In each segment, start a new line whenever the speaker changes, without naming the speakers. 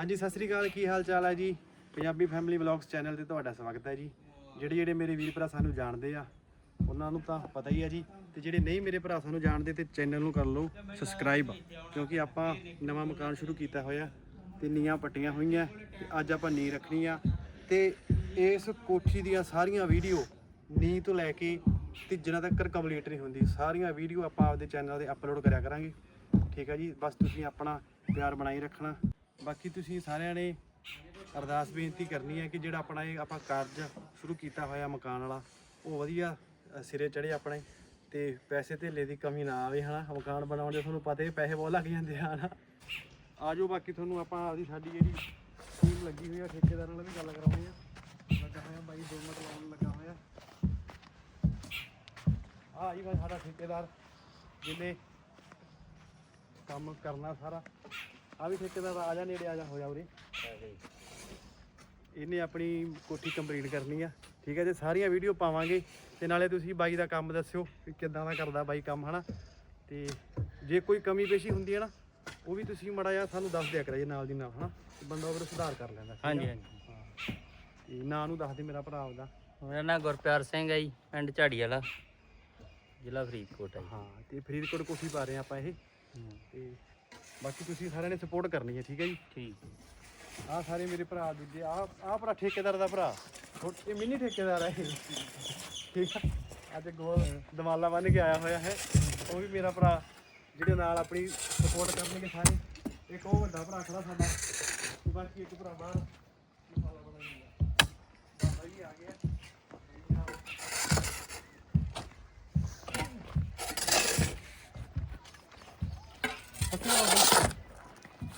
ਹਾਂਜੀ, ਸਤਿ ਸ੍ਰੀ ਅਕਾਲ। ਕੀ ਹਾਲ ਚਾਲ ਹੈ ਜੀ? ਪੰਜਾਬੀ ਫੈਮਿਲੀ ਵਲੌਗਸ ਚੈਨਲ ਤੇ ਤੁਹਾਡਾ ਸਵਾਗਤ ਹੈ ਜੀ। ਜਿਹੜੇ ਜਿਹੜੇ ਮੇਰੇ ਵੀਰ ਭਰਾ ਸਾਨੂੰ ਜਾਣਦੇ ਆ, ਉਹਨਾਂ ਨੂੰ ਤਾਂ ਪਤਾ ਹੀ ਆ ਜੀ। ਤੇ ਜਿਹੜੇ ਨਹੀਂ ਮੇਰੇ ਭਰਾ ਸਾਨੂੰ ਜਾਣਦੇ ਤੇ ਚੈਨਲ ਨੂੰ ਕਰ ਲਓ ਸਬਸਕ੍ਰਾਈਬ ਕਿਉਂਕਿ ਆਪਾਂ ਨਵਾਂ ਮਕਾਨ ਸ਼ੁਰੂ ਕੀਤਾ ਹੋਇਆ, ਤੇ ਨੀਆਂ ਪੱਟੀਆਂ ਹੋਈਆਂ, ਤੇ ਅੱਜ ਆਪਾਂ ਨੀ ਰੱਖਣੀ ਆ। ਤੇ ਇਸ ਕੋਠੀ ਦੀਆਂ ਸਾਰੀਆਂ ਵੀਡੀਓ ਨੀ ਤੋਂ ਲੈ ਕੇ ਤੇ ਜਿਨ੍ਹਾਂ ਤੱਕ ਕੰਪਲੀਟ ਨਹੀਂ ਹੁੰਦੀ। ਸਾਰੀਆਂ ਵੀਡੀਓ ਆਪਾਂ ਆਪਦੇ ਚੈਨਲ ਤੇ ਅਪਲੋਡ ਕਰਿਆ ਕਰਾਂਗੇ। ਠੀਕ ਹੈ ਜੀ? ਬਸ ਤੁਸੀਂ ਆਪਣਾ ਪਿਆਰ ਬਣਾਈ ਰੱਖਣਾ। ਬਾਕੀ ਤੁਸੀਂ ਸਾਰਿਆਂ ਨੇ ਅਰਦਾਸ ਬੇਨਤੀ ਕਰਨੀ ਹੈ ਕਿ ਜਿਹੜਾ ਆਪਣਾ ਇਹ ਆਪਾਂ ਕਾਰਜ ਸ਼ੁਰੂ ਕੀਤਾ ਹੋਇਆ ਮਕਾਨ ਵਾਲਾ, ਉਹ ਵਧੀਆ ਸਿਰੇ ਚੜੇ ਆਪਣੇ ਤੇ ਪੈਸੇ ਧੇਲੇ ਦੀ ਕਮੀ ਨਾ ਆਵੇ, ਹਨਾ? ਮਕਾਨ ਬਣਾਉਣ ਦੇ ਤੁਹਾਨੂੰ ਪਤਾ ਹੀ ਪੈਸੇ ਬਹੁਤ ਲੱਗ ਜਾਂਦੇ ਆ, ਹਨਾ? ਆਜੋ ਬਾਕੀ ਤੁਹਾਨੂੰ ਆਪਾਂ ਆਪਦੀ ਸਾਡੀ ਜਿਹੜੀ ਟੀਮ ਲੱਗੀ ਹੋਈ ਆ, ਠੇਕੇਦਾਰ ਨਾਲ ਵੀ ਗੱਲ ਕਰਾਉਣੀ ਆ। ਲੱਗਾ ਹੋਇਆ ਬਾਈ, ਦੋ ਮਿੰਟ ਲਾਉਣ ਲੱਗਾ ਹੋਇਆ। ਆ ਜੀ ਬਾਈ ਸਾਡਾ ਠੇਕੇਦਾਰ ਜਿਹਨੇ ਕੰਮ ਕਰਨਾ ਸਾਰਾ। ਆ ਵੀ ਠੇਕੇਦਾਰ ਆ ਜਾ ਨੇੜੇ ਆ ਜਾ ਹੋ ਜਾ ਉਰੇ। ਇਹਨੇ ਆਪਣੀ ਕੋਠੀ ਕੰਪਲੀਟ ਕਰਨੀ ਆ। ਠੀਕ ਹੈ ਤੇ ਸਾਰੀਆਂ ਵੀਡੀਓ ਪਾਵਾਂਗੇ ਤੇ ਨਾਲੇ ਤੁਸੀਂ ਬਾਈ ਦਾ ਕੰਮ ਦੱਸਿਓ ਕਿ ਕਿੱਦਾਂ ਦਾ ਕਰਦਾ ਬਾਈ ਕੰਮ ਹਨਾ? ਤੇ ਜੇ ਕੋਈ ਕਮੀ ਪੇਸ਼ੀ ਹੁੰਦੀ ਹੈ ਨਾ ਉਹ ਵੀ ਤੁਸੀਂ ਮੜਾ ਜਿਹਾ ਸਾਨੂੰ ਦੱਸ ਦਿਆ ਕਰਾਈਏ ਨਾਲ ਦੀ ਨਾਲ ਹਨਾ? ਬੰਦਾ ਉਹਦਾ ਸੁਧਾਰ ਕਰ ਲੈਂਦਾ?
ਹਾਂਜੀ ਹਾਂਜੀ।
ਹਾਂ। ਤੇ ਨਾਂ ਨੂੰ ਦੱਸ ਦੇ ਮੇਰਾ ਭਰਾ ਆਪਦਾ।
ਮੇਰਾ ਨਾਮ ਗੁਰਪਿਆਰ ਸਿੰਘ ਹੈ ਜੀ ਪਿੰਡ ਝਾੜੀ ਵਾਲਾ ਜ਼ਿਲ੍ਹਾ ਫਰੀਦਕੋਟ ਹੈ
ਹਾਂ ਤੇ ਫਰੀਦਕੋਟ ਕੋਠੀ ਪਾ ਰਹੇ ਆਪਾਂ ਇਹ।
ਜੀ
ਤੇ ਬਾਕੀ ਤੁਸੀਂ ਸਾਰਿਆਂ ਨੇ ਸਪੋਰਟ ਕਰਨੀ ਹੈ ਠੀਕ ਹੈ ਜੀ?
ਠੀਕ।
ਆਹ ਸਾਰੇ ਮੇਰੇ ਭਰਾ ਦੂਜੇ ਆਹ ਆਹ ਭਰਾ ਠੇਕੇਦਾਰ ਦਾ ਭਰਾ। ਛੋਟੇ ਮਿੰਨੀ ਠੇਕੇਦਾਰ ਹੈ ਠੀਕ ਆ? ਅੱਜ ਗੋਲ ਦਵਾਲਾ ਬੰਨ ਕੇ ਆਇਆ ਹੋਇਆ ਹੈ। ਉਹ ਵੀ ਮੇਰਾ ਭਰਾ ਜਿਹੜੇ ਨਾਲ ਆਪਣੀ ਸਪੋਰਟ ਕਰਨਗੇ ਸਾਰੇ। ਇੱਕ ਉਹ ਵੱਡਾ ਭਰਾ ਖੜਾ ਸਾਡਾ। ਬਾਕੀ ਇੱਕ ਭਰਾ ਬਾਹਰ। ਮਸਾਲਾ ਬਣਾਉਂਦਾ ਬਾਬਾ ਜੀ ਆ ਗਿਆ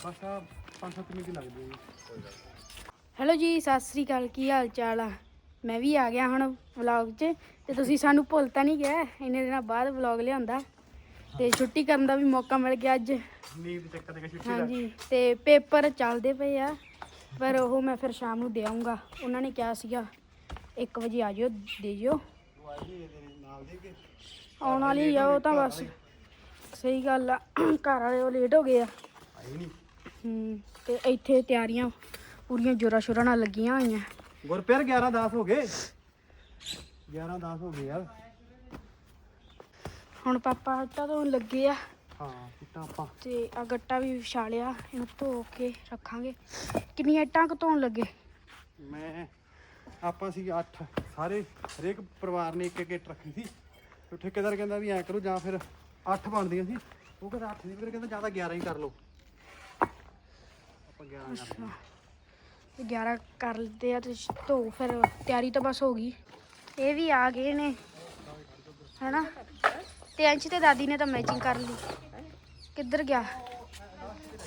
ਬਸ ਆ ਪੰਜ ਸੱਤ ਮਿੰਟ ਹੀ ਲੱਗਦੇ ਜੀ।
ਹੈਲੋ ਜੀ ਸਤਿ ਸ੍ਰੀ ਅਕਾਲ ਕੀ ਹਾਲ ਚਾਲ ਆ? ਮੈਂ ਵੀ ਆ ਗਿਆ ਹੁਣ ਵਲੌਗ 'ਚ ਤੇ ਤੁਸੀਂ ਸਾਨੂੰ ਭੁੱਲ ਤਾਂ ਨਹੀਂ ਗਏ ਇੰਨੇ ਦਿਨਾਂ ਬਾਅਦ ਵਲੌਗ ਲਿਆਂਦਾ ਤੇ ਛੁੱਟੀ ਕਰਨ ਦਾ ਵੀ ਮੌਕਾ ਮਿਲ ਗਿਆ ਅੱਜ।
ਨੀਂਦ ਚੱਕਰ ਦੇ ਛੁੱਟੀ ਦਾ।
ਹਾਂਜੀ ਤੇ ਪੇਪਰ ਚੱਲਦੇ ਪਏ ਆ ਪਰ ਉਹ ਮੈਂ ਫਿਰ ਸ਼ਾਮ ਨੂੰ ਦੇ ਆਉਂਗਾ ਉਹਨਾਂ ਨੇ ਕਿਹਾ ਸੀਗਾ 1 ਵਜੇ ਆ ਜਿਓ ਦੇ ਜਿਓ। ਆਉਣ ਵਾਲੀ ਆ ਉਹ ਤਾਂ ਬਸ। ਸਹੀ ਗੱਲ ਆ ਘਰ ਵਾਲੇ ਉਹ ਲੇਟ ਹੋ ਗਏ ਆ।
ਆਈ ਨਹੀਂ
ਹੂੰ। ਤੇ ਇੱਥੇ ਤਿਆਰੀਆਂ ਪੂਰੀਆਂ ਜੋਰਾਂ ਸ਼ੋਰਾਂ ਨਾਲ ਲੱਗੀਆਂ ਹੋਈਆਂ।
ਗੁਰਪਿਆਰ 11 10 ਹੋ ਗਏ। 11 10 ਹੋ ਗਏ ਯਾਰ
ਹੁਣ ਪਾਪਾ ਆਟਾ ਧੋਣ ਲੱਗੇ ਆ।
ਹਾਂ ਕਿੱਟਾ ਆਪਾਂ।
ਤੇ ਆ ਗੱਟਾ ਵੀ ਵਿਛਾ ਲਿਆ ਇਹਨੂੰ ਧੋ ਕੇ ਰੱਖਾਂਗੇ। ਕਿੰਨੀਆਂ ਇੱਟਾਂ ਕੁ ਧੋਣ ਲੱਗੇ?
ਮੈਂ ਆਪਾਂ ਸੀ 8 ਸਾਰੇ ਹਰੇਕ ਪਰਿਵਾਰ ਨੇ ਇੱਕ ਇੱਕ ਇੱਟ ਰੱਖੀ ਸੀ। ਤੇ ਠੇਕੇਦਾਰ ਕਹਿੰਦਾ ਵੀ ਐ ਕਰੋ ਜਾਂ ਫਿਰ 8 ਬਣਦੀਆਂ ਸੀ। ਉਹ ਕਹਿੰਦਾ 8 ਨਹੀਂ ਫਿਰ ਕਹਿੰਦਾ ਜਾਂ ਤਾਂ 11 ਹੀ ਕਰ ਲਓ। ਆਪਾਂ 11 ਕਰ ਲਏ
ਤੇ 11 ਕਰ ਲਿੱਤੇ ਆ ਤੇ ਧੋ ਫਿਰ ਤਿਆਰੀ ਤਾਂ ਬਸ ਹੋ ਗਈ। ਇਹ ਵੀ ਆ ਗਏ ਨੇ। ਹੈਨਾ? ਤੇ ਅੰਸ਼ ਤੇ ਦਾਦੀ ਨੇ ਤਾਂ ਮੈਚਿੰਗ ਕਰ ਲਈ। ਕਿੱਧਰ ਗਿਆ?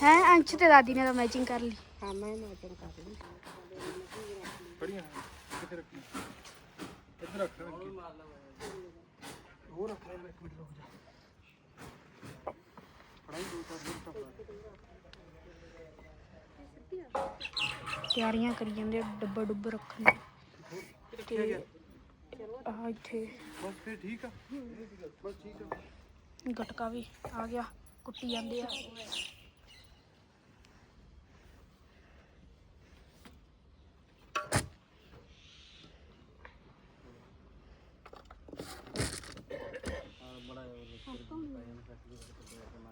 ਹੈ? ਅੰਸ਼ ਤੇ ਦਾਦੀ ਨੇ ਤਾਂ ਮੈਚਿੰਗ ਕਰ ਲਈ।
ਬੜੀਆਂ ਕਿੱਥੇ ਰੱਖੀ ਇੱਧਰ ਰੱਖ ਹੋਰ ਰੱਖ ਲੈ ਇੱਕ ਮਿੰਟ ਰੁਕ ਜਾ। ਪੜਾਈ ਦੋ ਚਾਰ ਮਿੰਟ
ਤਿਆਰੀਆਂ ਕਰੀ ਜਾਂਦੇ ਆ ਡੱਬਾ ਡੁੱਬਾ ਰੱਖਣ ਦੀ ਤੇ ਆ ਇੱਥੇ।
ਬਸ ਫਿਰ ਠੀਕ ਆ? ਬਸ ਠੀਕ ਆ।
ਗਟਕਾ ਵੀ ਆ ਗਿਆ ਕੁੱਟੀ ਜਾਂਦੇ ਆ।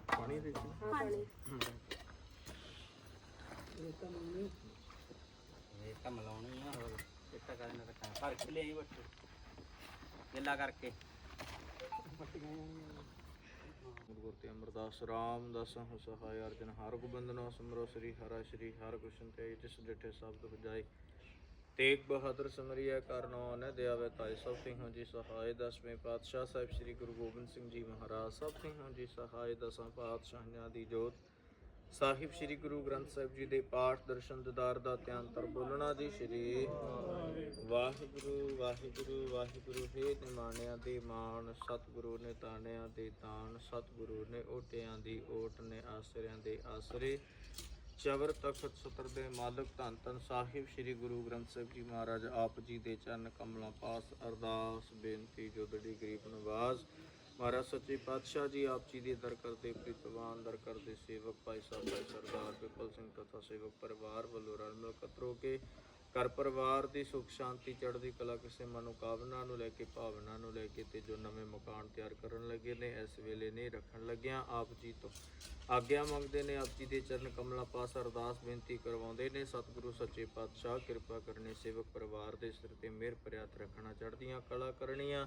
ਪਾਣੀ ਦੇ
ਇਹ ਤਾਂ ਮਲਾਉਣੀ ਆ, ਹੋਰ ਇੱਟਾ ਕਰਨਾ ਰੱਖਣਾ? ਫ਼ਰਕ ਕੇ ਲਈ ਬੱਟ ਗਿੱਲਾ ਕਰਕੇ।
ਗੁਰ ਤੇ ਅਮਰਦਾਸ, ਰਾਮ ਦਾਸਾਂ ਸਹਾਇ ਅਰਜਨ ਹਰ ਗੋਬਿੰਦਨੋ ਸਿਮਰੋ, ਸ੍ਰੀ ਹਰਿ ਸ੍ਰੀ ਹਰਿ ਕ੍ਰਿਸ਼ਨ ਤੇ ਜਿਸ ਡਿਠੇ ਸ਼ਬਦ ਹੁਜਾਈ ਤੇਗ ਬਹਾਦਰ ਸਿਮਰਿਆ ਕਰਨੋ ਨ ਦਿਆਵੇ ਤਾਈ ਸਭ ਸਿੰਘੋ ਜੀ ਸਹਾਇ ਦਸਵੇਂ ਪਾਤਸ਼ਾਹ ਸਾਹਿਬ, ਸ੍ਰੀ ਗੁਰੂ ਗੋਬਿੰਦ ਸਿੰਘ ਜੀ ਮਹਾਰਾਜ, ਸਭ ਸਿੰਘੋ ਜੀ ਸਹਾਇ ਦਸਾਂ ਪਾਤਸ਼ਾਹਾਂ ਦੀ ਜੋਤ। ਸਾਹਿਬ ਸ੍ਰੀ ਗੁਰੂ ਗ੍ਰੰਥ ਸਾਹਿਬ ਜੀ ਦੇ ਪਾਠ ਦਰਸ਼ਨ ਦਿਦਾਰ ਦਾ ਧਿਆਨ ਤਰ ਬੋਲਣਾ ਦੀ ਸ੍ਰੀ ਵਾਹਿਗੁਰੂ ਵਾਹਿਗੁਰੂ ਵਾਹਿਗੁਰੂ, ਹੈ ਨਿਮਾਣਿਆਂ ਦੇ ਮਾਣ, ਸਤਿਗੁਰੂ ਨੇ ਤਾਣਿਆਂ ਦੇ ਤਾਣ, ਸਤਿਗੁਰੂ ਨੇ ਓਟਿਆਂ ਦੀ ਓਟ ਨੇ ਆਸਰਿਆਂ ਦੇ ਆਸਰੇ। ਚਵਰ ਤਖਤ ਸਤਰ ਦੇ ਮਾਲਕ ਧੰਨ ਧੰਨ ਸਾਹਿਬ ਸ੍ਰੀ ਗੁਰੂ ਗ੍ਰੰਥ ਸਾਹਿਬ ਜੀ ਮਹਾਰਾਜ, ਆਪ ਜੀ ਦੇ ਚਰਨ ਕਮਲਾਂ ਪਾਸ ਅਰਦਾਸ, ਬੇਨਤੀ, ਜੋਦੜੀ, ਗਰੀਬ ਨਵਾਜ਼। ਮਹਾਰਾਜ ਸੱਚੇ ਪਾਤਸ਼ਾਹ ਜੀ, ਆਪ ਜੀ ਦੇ ਦਰ ਕਰਦੇ, ਪ੍ਰੀਤਵਾਨ ਦਰ ਕਰਦੇ, ਸੇਵਕ ਭਾਈ ਸਾਹਿਬ, ਭਾਈ ਸਰਦਾਰ ਪਿਪਲ ਸਿੰਘ ਤਥਾ ਸੇਵਕ ਪਰਿਵਾਰ ਵੱਲੋਂ ਰਲ ਮਿਲ ਕਤਰੋ ਕੇ ਘਰ ਪਰਿਵਾਰ ਦੀ ਸੁਖ ਸ਼ਾਂਤੀ, ਚੜ੍ਹਦੀ ਕਲਾ, ਕਿਸੇ ਮਨੋਕਾਮਨਾ ਨੂੰ ਲੈ ਕੇ, ਭਾਵਨਾ ਨੂੰ ਲੈ ਕੇ ਤੇ ਜੋ ਨਵੇਂ ਮਕਾਨ ਤਿਆਰ ਕਰਨ ਲੱਗੇ ਨੇ, ਇਸ ਵੇਲੇ ਨਹੀਂ ਰੱਖਣ ਲੱਗਿਆਂ, ਆਪ ਜੀ ਤੋਂ ਆਗਿਆ ਮੰਗਦੇ ਨੇ, ਆਪ ਜੀ ਦੇ ਚਰਨ ਕਮਲਾਂ ਪਾਸ ਅਰਦਾਸ ਬੇਨਤੀ ਕਰਵਾਉਂਦੇ ਨੇ, ਸਤਿਗੁਰੂ ਸੱਚੇ ਪਾਤਸ਼ਾਹ, ਕਿਰਪਾ ਕਰਨੇ ਸੇਵਕ ਪਰਿਵਾਰ ਦੇ ਸਿਰ ਤੇ ਮਿਹਰ ਪ੍ਰਿਆਤ ਰੱਖਣਾ ਚੜ੍ਹਦੀਆਂ ਕਲਾ ਕਰਨੀਆਂ।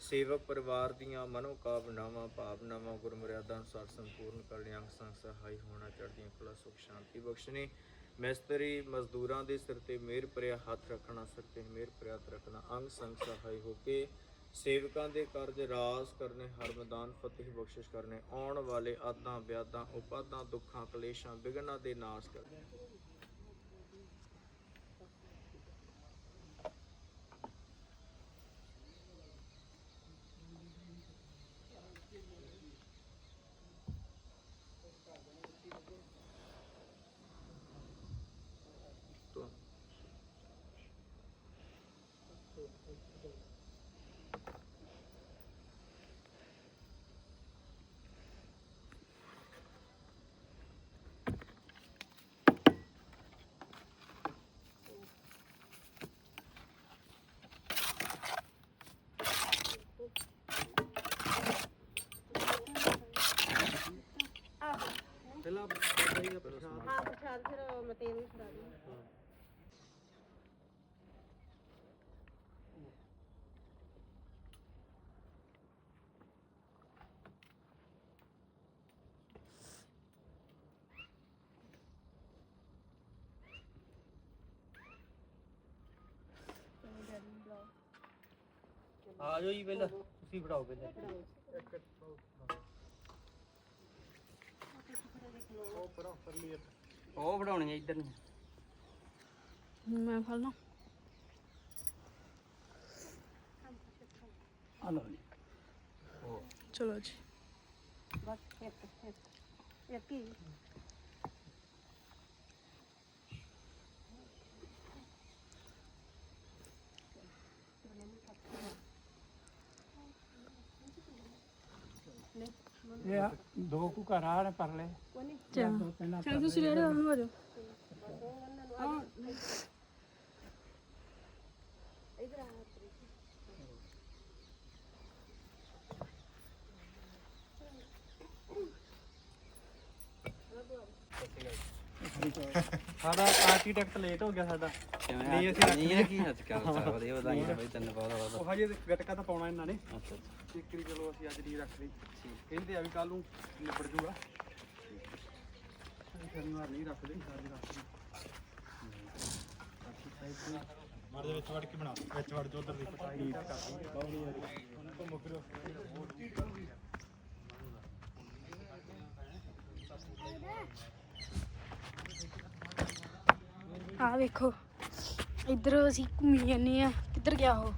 ਸੇਵਕ ਪਰਿਵਾਰ ਦੀਆਂ ਮਨੋਕਾਮਨਾਵਾਂ, ਭਾਵਨਾਵਾਂ, ਗੁਰਮਰਿਆਦਾ ਅਨੁਸਾਰ ਸੰਪੂਰਨ ਕਰਨੀਆਂ ਅੰਗ ਸੰਗ ਸਹਾਈ ਹੋਣਾ ਚੜ੍ਹਦੀਆਂ ਕਲਾ, ਸੁਖ ਸ਼ਾਂਤੀ ਬਖਸ਼ਣੀ। ਮਿਸਤਰੀ ਮਜ਼ਦੂਰਾਂ ਦੇ ਸਿਰ ਤੇ ਮਿਹਰ ਭਰਿਆ ਹੱਥ ਰੱਖਣਾ, ਸਿਰ ਤੇ ਮਿਹਰ ਹੱਥ ਰੱਖਣਾ, ਅੰਗ ਸੰਗ ਸਹਾਈ ਹੋ ਕੇ ਸੇਵਕਾਂ ਦੇ ਕਾਰਜ ਰਾਸ ਕਰਨੇ, ਹਰ ਮੈਦਾਨ ਫਤਿਹ ਬਖਸ਼ਿਸ਼ ਕਰਨੇ, ਆਉਣ ਵਾਲੇ ਆਦਾਂ ਵਿਆਦਾਂ ਉਪਾਦਾਂ, ਦੁੱਖਾਂ, ਕਲੇਸ਼ਾਂ ਵਿਗਨਾਂ ਦੇ ਨਾਸ਼ ਕਰਨੇ ਤੋਂ
ਪਹਿਲਾਂ
ਹਾਂ ਪ੍ਰਸ਼ਾਦ ਫਿਰ ਮਤੇਰ ਵੀ ਫੜਾ ਦੇ
ਆ ਜਾਓ ਜੀ ਪਹਿਲਾਂ ਤੁਸੀਂ ਫੜਾਓ ਪਹਿਲਾਂ।
ਉਹ ਪਰਾਂ ਪਰਲੀ
ਉਹ ਫੜਾਉਣੀ ਇੱਧਰ ਨਹੀਂ
ਮੈਂ ਫੜ ਲਾਂ
ਆ ਲਓ ਜੀ।
ਚਲੋ ਜੀ।
ਬਸ ਇੱਕ ਇੱਕ ਇੱਕ ਹੀ।
ਇਹ ਦੋ ਕੁ ਘਰ ਆ ਨੇ ਪਰਲੇ।
ਚਲੋ ਚਲੋ ਤੁਸੀਂ ਰੇੜੇ ਵੱਲ ਨੂੰ। ਆ ਜਾਓ।
ਸਾਡਾ ਆਰਕੀਟੈਕਟ ਲੇਟ ਹੋ ਗਿਆ ਸਾਡਾ।
ਕਿਵੇਂ
ਨਹੀਂ, ਅਸੀਂ
ਨਹੀਂ ਹੈ ਕੀ ਹੱਥ ਕਰ ਸਕਦਾ ਵਧੀਆ ਵਧਾਈਆਂ ਬਈ ਤੈਨੂੰ ਬਹੁਤ ਬਹੁਤ
ਉਹ ਹਜੇ ਗਟਕਾ ਤਾਂ ਪਾਉਣਾ ਇਹਨਾਂ ਨੇ।
ਅੱਛਾ ਅੱਛਾ।
ਇੱਕ ਚਲੋ ਅਸੀਂ ਅੱਜ ਦੀ ਰੱਖ ਲਈ। ਕਹਿੰਦੇ ਆ ਵੀ ਕੱਲ ਨੂੰ ਨਿਬੜ ਜੂਗਾ। ਸ਼ਨੀਵਾਰ ਨਹੀਂ ਰੱਖਦੇ ਅੱਜ ਰੱਖ ਲਈ ਮਰ ਦੇ ਵਿੱਚ ਵੜ ਕੇ ਬਣਾ। ਵਿੱਚ ਵੜ ਜੋ ਉਧਰ ਦੀ ਪਟਾਈ। ਕਰਦੀ ਬਾਹਲੀ ਯਾਰੀ ਉਹਨਾਂ ਤੋਂ ਮੁਕਰੋ
ਆ ਵੇਖੋ, ਇੱਧਰ ਅਸੀਂ ਘੁੰਮੀ ਜਾਂਦੇ ਆ ਕਿੱਧਰ ਗਿਆ ਉਹ?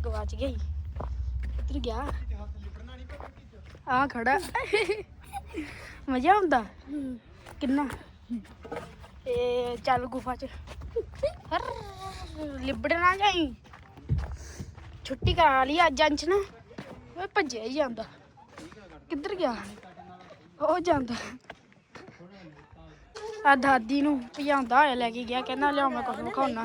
ਗਵਾਚ ਗਿਆ ਹੀ ਕਿੱਧਰ ਗਿਆ? ਆ ਖੜਾ। ਮਜ਼ਾ ਆਉਂਦਾ? ਕਿੰਨਾ? ਇਹ ਚੱਲ ਗੁਫਾ ਚ। ਹਰ ਲਿਬੜ ਜਾਈ। ਛੁੱਟੀ ਕਰਾ ਲਈ ਅੱਜ ਅੰਚ ਨਾ। ਓਏ ਭੱਜਿਆ ਹੀ ਜਾਂਦਾ। ਕਿੱਧਰ ਗਿਆ? ਉਹ ਜਾਂਦਾ। ਆ ਦਾਦੀ ਨੂੰ ਭਜਾਉਂਦਾ ਹੋਇਆ ਲੈ ਕੇ ਗਿਆ, ਕਹਿੰਦਾ ਲਿਆ ਮੈਂ ਕੁਝ ਵਿਖਾਉਣਾ।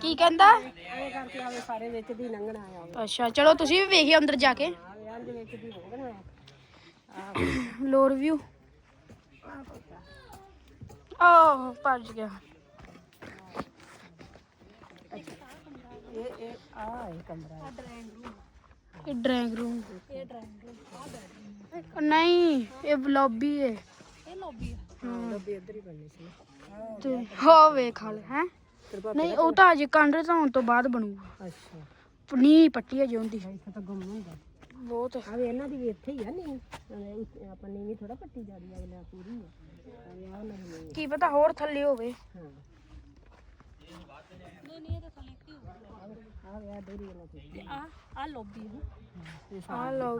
ਕੀ ਕਹਿੰਦਾ?
ਐਂ ਕਰਕੇ ਆਵੇ ਸਾਰੇ ਵਿੱਚ ਦੀ ਲੰਘਣਾ ਆਇਆ
ਅੱਛਾ, ਚਲੋ ਤੁਸੀਂ ਵੀ ਵੇਖਿਓ ਅੰਦਰ ਜਾ ਕੇ।
ਆਵੇ ਆਂ ਵਿੱਚ ਦੀ ਲੰਘਣਾ ਆਇਆ
ਲੋਰ ਵਿਊ। ਆਹ, ਭੱਜ ਗਿਆ।
ਇਹ ਇਹ ਆ ਹੈ ਕਮਰਾ
ਇਹ ਡਰਾਇੰਗ ਰੂਮ। ਇਹ ਡਰਾਇੰਗ ਰੂਮ। ਨਹੀਂ, ਇਹ ਲੌਬੀ ਹੈ
ਇਹ ਲੌਬੀ ਹਾਂ ਲੌਬੀ ਇੱਧਰ ਹੀ ਬਣਨੀ ਸੀ
ਤੇ ਹੋ ਵੇਖ ਹਲ ਹੈ? ਨਹੀਂ ਉਹ ਤਾਂ ਅਜੇ ਕੰਡ ਧਾਉਣ ਤੋਂ ਬਾਅਦ ਬਣੂਗਾ।
ਅੱਛਾ।
ਪਨੀ ਪੱਟੀ ਅਜੇ ਹੁੰਦੀ
ਇੱਥੇ ਤਾਂ ਗੁੰਮ ਹੁੰਦਾ।
ਬਹੁਤ।
ਆਵੇ ਇਹਨਾਂ ਦੀ ਵੀ ਇੱਥੇ ਹੀ ਆ ਨਹੀਂ। ਆਪਾਂ ਨੀਵੀਂ ਥੋੜਾ ਪੱਟੀ ਜਾ ਰਹੀ ਅਗਲੇ ਪੂਰੀ ਹੈ ਆ।
ਕੀ ਪਤਾ ਹੋਰ ਥੱਲੇ ਹੋਵੇ।
ਹਾਂ। ਆਵੇ ਆ ਡੇਰੀ ਵਾਲਾ ਤੇ ਆ। ਆ। ਲੌਬੀ। ਹੈ
ਆ? ਲਓ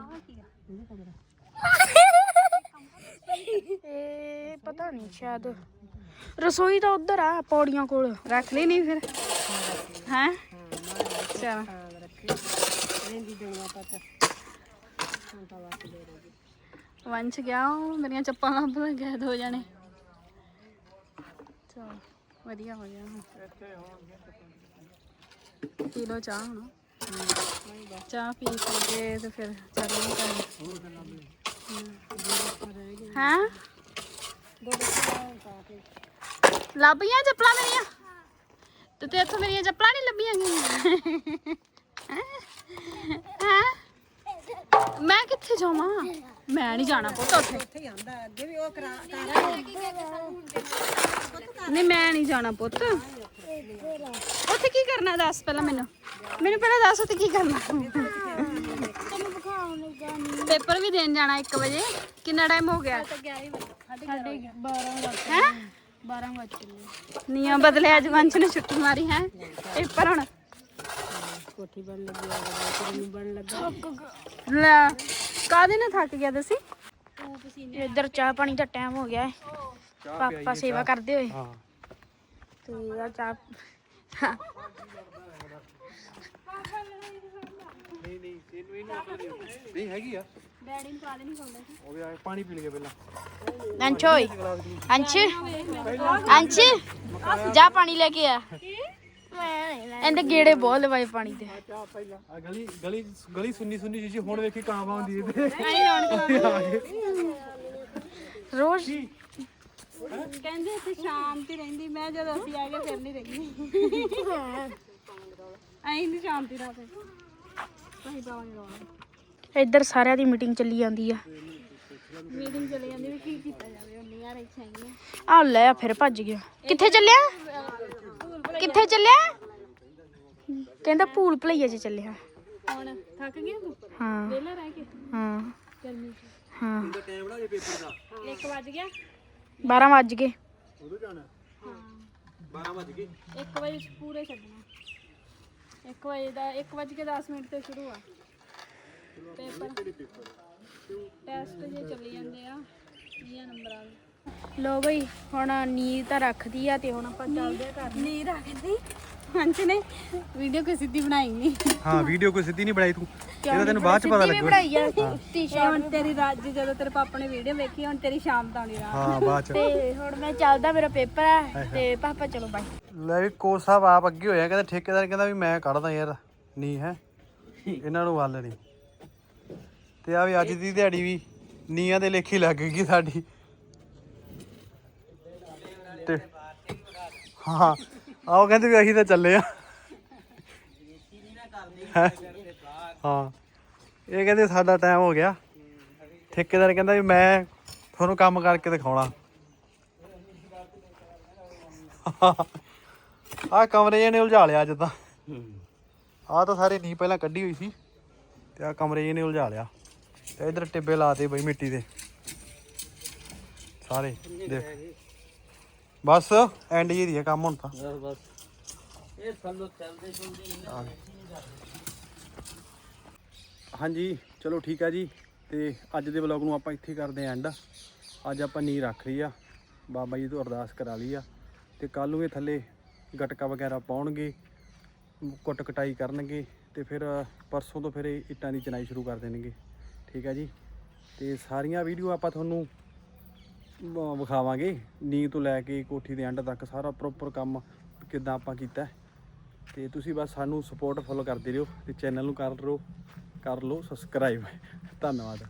ਇਹ
ਪਤਾ ਨਹੀਂ ਸ਼ਾਇਦ। ਰਸੋਈ ਤਾਂ ਉਧਰ ਆ, ਪੌੜੀਆਂ ਕੋਲ। ਰੱਖ ਲਈ ਨਹੀਂ ਫਿਰ? ਹੈ? ਚਲ।
ਹਾਂ
ਗਿਆ ਉਹ, ਮੇਰੀਆਂ ਚੱਪਾਂ ਲੱਭ ਗਏ ਦੋ ਜਣੇ। ਚਲ, ਵਧੀਆ ਹੋ ਗਿਆ ਹੁਣ। ਪੀ ਲਓ ਚਾਹ ਹੁਣ। ਚਾਹ ਪੀ ਕੇ ਤੇ ਫਿਰ ਚੱਲਾਂਗੇ ਘਰ ਹਾਂ? ਲੱਭ ਗਈਆਂ ਚੱਪਲਾਂ ਮੇਰੀਆਂ? ਤੇ ਤੇ ਇੱਥੋਂ ਮੇਰੀਆਂ ਚੱਪਲਾਂ ਨਹੀਂ ਲੱਭੀਆਂ ਗਈਆਂ? ਹੈਂ? ਮੈਂ ਕਿੱਥੇ ਜਾਵਾਂ? ਮੈਂ ਨਹੀਂ ਜਾਣਾ ਪੁੱਤ ਉੱਥੇ।
ਉੱਥੇ ਆਂਦਾ ਅੱਗੇ ਵੀ ਉਹ ਕਰਾ
ਨਹੀਂ, ਮੈਂ ਨਹੀਂ ਜਾਣਾ ਪੁੱਤ। ਉੱਥੇ ਕੀ ਕਰਨਾ ਦੱਸ ਪਹਿਲਾਂ ਮੈਨੂੰ? ਮੈਨੂੰ ਪਹਿਲਾਂ ਦੱਸ ਉੱਥੇ ਕੀ ਕਰਨਾ? ਪੇਪਰ ਵੀ ਦੇਣ ਜਾਣਾ 1 ਵਜੇ। ਕਿੰਨਾ ਟਾਈਮ ਹੋ ਗਿਆ? ਸਾਡੇ 12 ਵਜੇ ਹੈ? 12 ਵਜੇ ਨੀਆਂ ਬਦਲੇ ਅੱਜ ਵੰਸ਼ ਨੇ ਛੁੱਟੀ ਮਾਰੀ ਹੈ? ਪੇਪਰ ਹੁਣ।
ਕੋਠੀ ਬਣ ਲੱਗੀ ਆ ਨੂੰ ਬਣ ਲੱਗਾ
ਲੈ ਕਾਦੇ ਨਾਲ ਥੱਕ ਗਿਆ ਤੁਸੀਂ? ਇੱਧਰ ਚਾਹ ਪਾਣੀ ਦਾ ਟਾਈਮ ਹੋ ਗਿਆ ਹੈ। ਪਾਪਾ ਸੇਵਾ ਕਰਦੇ ਹੋਏ।
ਹਾਂ।
ਤੇ ਆ ਚਾਹ।
ਨਹੀਂ ਇਹਨੂੰ ਇਹਨੂੰ ਅਕਲ ਨਹੀਂ ਹੈਗੀ ਆ।
ਡੈਡੀ ਨੂੰ ਪਾ ਦੇਣੀ ਖਾਂਦਾ
ਉਹ ਵੀ ਆ ਪਾਣੀ ਪੀ ਲਈਏ ਪਹਿਲਾਂ।
ਅੰਸ਼ ਓਏ। ਅੰਸ਼। ਅੰਸ਼ ਜਾ ਪਾਣੀ ਲੈ ਕੇ ਆ। ਇਹਦੇ ਗੇੜੇ ਬਹੁਤ ਲਵਾਏ ਪਾਣੀ ਦੇ।
ਆ ਗਲੀ ਗਲੀ ਗਲੀ ਸੁੰਨੀ ਸੁੰਨੀ ਜੀ ਹੁਣ ਵੇਖੀ ਕਾਂ ਆਉਂਦੀ ਇਹਦੇ।
ਰੋਜ਼
ਕਹਿੰਦੇ ਇੱਥੇ ਸ਼ਾਂਤੀ ਰਹਿੰਦੀ ਮੈਂ ਜਦੋਂ ਅਸੀਂ ਆ ਗਏ ਫਿਰ ਨਹੀਂ ਰਹਿੰਦੀ। ਐਂ ਨਹੀਂ ਸ਼ਾਂਤੀ ਰਾਤੇ।
ਇੱਧਰ ਸਾਰਿਆਂ ਦੀ ਮੀਟਿੰਗ ਚੱਲੀ ਜਾਂਦੀ ਆ।
ਮੀਟਿੰਗ ਚਲੇ ਜਾਂਦੀ ਵੀ ਕੀ ਕੀਤਾ ਜਾਵੇ ਉਨੀਆਂ ਇੱਥੇ ਹੈਗੀਆਂ।
ਆ ਲੈ ਆ ਫਿਰ ਭੱਜ ਗਿਆ। ਕਿੱਥੇ ਚੱਲਿਆ? ਕਿੱਥੇ ਚੱਲਿਆ? ਕਹਿੰਦਾ ਪੂਲ ਭਲਈਆ ਚ ਚੱਲਿਆ।
ਹੁਣ ਥੱਕ ਗਿਆ ਤੂੰ?
ਹਾਂ।
ਵਿਹਲਾ ਰਹਿ ਕੇ?
ਹਾਂ।
ਗਰਮੀ ਚ।
ਹਾਂ।
1 ਵਜ ਗਿਆ?
12 ਵੱਜ ਗਏ।
ਉਦੋਂ ਜਾਣਾ 12 ਵਜ ਗਏ
1 ਵਜੇ ਪੂਰੇ ਛੱਡਣਾ। 1 ਵਜੇ ਦਾ 1 ਵਜ ਕੇ 10 ਮਿੰਟ ਤੇ ਸ਼ੁਰੂ ਆ। ਪੇਪਰ ਟੈਸਟ ਜੇ ਚੱਲੀ ਜਾਂਦੇ ਆ 20 ਨੰਬਰਾਂ ਦੇ
ਲੋ ਬਈ ਹੁਣ ਨੀਂਦ ਤਾਂ ਰੱਖਦੀ ਆ ਤੇ ਹੁਣ ਆਪਾਂ ਚੱਲਦੇ ਆ ਘਰ।
ਨੀ ਰੱਖਦੀ? ਹੰਚ ਨੇ ਵੀਡੀਓ ਕੋਈ ਸਿੱਧੀ ਬਣਾਈ ਨਹੀਂ
ਹਾਂ ਵੀਡੀਓ ਕੋਈ ਸਿੱਧੀ ਨਹੀਂ ਬਣਾਈ ਤੂੰ। ਇਹਦਾ ਤੈਨੂੰ ਬਾਅਦ ਚ ਪਤਾ ਲੱਗੂ
ਬਣਾਈ ਆ।
ਇਹ
ਟੀ-ਸ਼ਰਟ
ਹੁਣ ਤੇਰੀ ਰਾਜ ਜਦੋਂ ਤੇਰੇ ਪਾਪਾ ਨੇ ਵੀਡੀਓ ਵੇਖੀ ਹੁਣ ਤੇਰੀ ਸ਼ਾਮ ਤਾਂ ਆਉਣੀ ਰਾਤ।
ਹਾਂ ਬਾਅਦ ਚ।
ਤੇ ਹੁਣ ਮੈਂ ਚੱਲਦਾ ਮੇਰਾ ਪੇਪਰ ਆ। ਤੇ ਪਾਪਾ ਚਲੋ ਬਾਈ
ਲੈ ਵੀ ਕੋਚ ਸਾਹਿਬ ਆਪ ਅੱਗੇ ਹੋਇਆ ਕਹਿੰਦਾ ਠੇਕੇਦਾਰ ਕਹਿੰਦਾ ਵੀ ਮੈਂ ਕੱਢਦਾ ਯਾਰ, ਨਹੀਂ ਹੈ। ਇਹਨਾਂ ਨੂੰ ਵੱਲ ਨਹੀਂ। ਤੇ ਆ ਵੀ ਅੱਜ ਦੀ ਦਿਹਾੜੀ ਵੀ ਨੀਆਂ ਦੇ ਲੇਖੀ ਲੱਗ ਗਈ ਸਾਡੀ। ਤੇ ਹਾਂ ਆਓ ਕਹਿੰਦੇ ਵੀ ਅਸੀਂ ਤਾਂ ਚੱਲੇ ਆ। ਹਾਂ? ਇਹ ਕਹਿੰਦੇ ਸਾਡਾ ਟਾਈਮ ਹੋ ਗਿਆ। ਠੇਕੇਦਾਰ ਕਹਿੰਦਾ ਵੀ ਮੈਂ ਤੁਹਾਨੂੰ ਕੰਮ ਕਰਕੇ ਦਿਖਾਉਣਾ। ਆ ਕਮਰੇ ਜਿਹੇ ਨੇ ਉਲਝਾ ਲਿਆ ਅੱਜ ਤਾਂ। ਆ ਤਾਂ ਸਾਰੇ ਨੀ ਪਹਿਲਾਂ ਕੱਢੀ ਹੋਈ ਸੀ ਤੇ ਆ ਕਮਰੇ ਜਿਹੇ ਨੇ ਉਲਝਾ ਲਿਆ। ਤੇ ਇਧਰ ਟਿੱਬੇ ਲਾਤੇ ਬਈ ਮਿੱਟੀ ਦੇ। ਸਾਰੇ ਦੇਖ। ਬਸ ਐਂਡ ਜੀ ਦੀ ਹੈ ਕੰਮ ਹੁਣ ਤਾਂ।
ਬਸ ਇਹ ਚੱਲਦੇ ਚੁਲਦੇ।
ਹਾਂਜੀ ਚਲੋ ਠੀਕ ਆ ਜੀ। ਤੇ ਅੱਜ ਦੇ ਵਲੌਗ ਨੂੰ ਆਪਾਂ ਇੱਥੇ ਕਰਦੇ ਆਂ ਐਂਡ ਅੱਜ ਆਪਾਂ ਨੀ ਰੱਖ ਲਈ ਆ। ਬਾਬਾ ਜੀ ਤੋਂ ਅਰਦਾਸ ਕਰਾ ਲਈ ਆ। ਤੇ ਕੱਲ ਨੂੰ ਇਹ ਥੱਲੇ ਗਟਕਾ ਵਗੈਰਾ ਪਾਉਣਗੇ, ਕੁੱਟ ਕਟਾਈ ਕਰਨਗੇ ਤੇ ਫਿਰ ਪਰਸੋਂ ਤੋਂ ਫਿਰ ਇਹ ਇੱਟਾਂ ਦੀ ਚਨਾਈ ਸ਼ੁਰੂ ਕਰ ਦੇਣਗੇ। ਠੀਕ ਹੈ ਜੀ? ਤੇ ਸਾਰੀਆਂ ਵੀਡੀਓ ਆਪਾਂ ਤੁਹਾਨੂੰ ਵਿਖਾਵਾਂਗੇ। ਨੀਂਹ ਤੋਂ ਲੈ ਕੇ ਕੋਠੀ ਦੇ ਐਂਡ ਤੱਕ ਸਾਰਾ ਪ੍ਰੋਪਰ ਕੰਮ ਕਿੱਦਾਂ ਆਪਾਂ ਕੀਤਾ। ਹੈ। ਤੇ ਤੁਸੀਂ ਬਸ ਸਾਨੂੰ ਸਪੋਰਟ ਫੋਲੋ ਕਰਦੇ ਰਹੋ ਤੇ ਚੈਨਲ ਨੂੰ ਕਰ ਲਓ ਕਰ ਲਓ ਸਬਸਕ੍ਰਾਈਬ ਧੰਨਵਾਦ।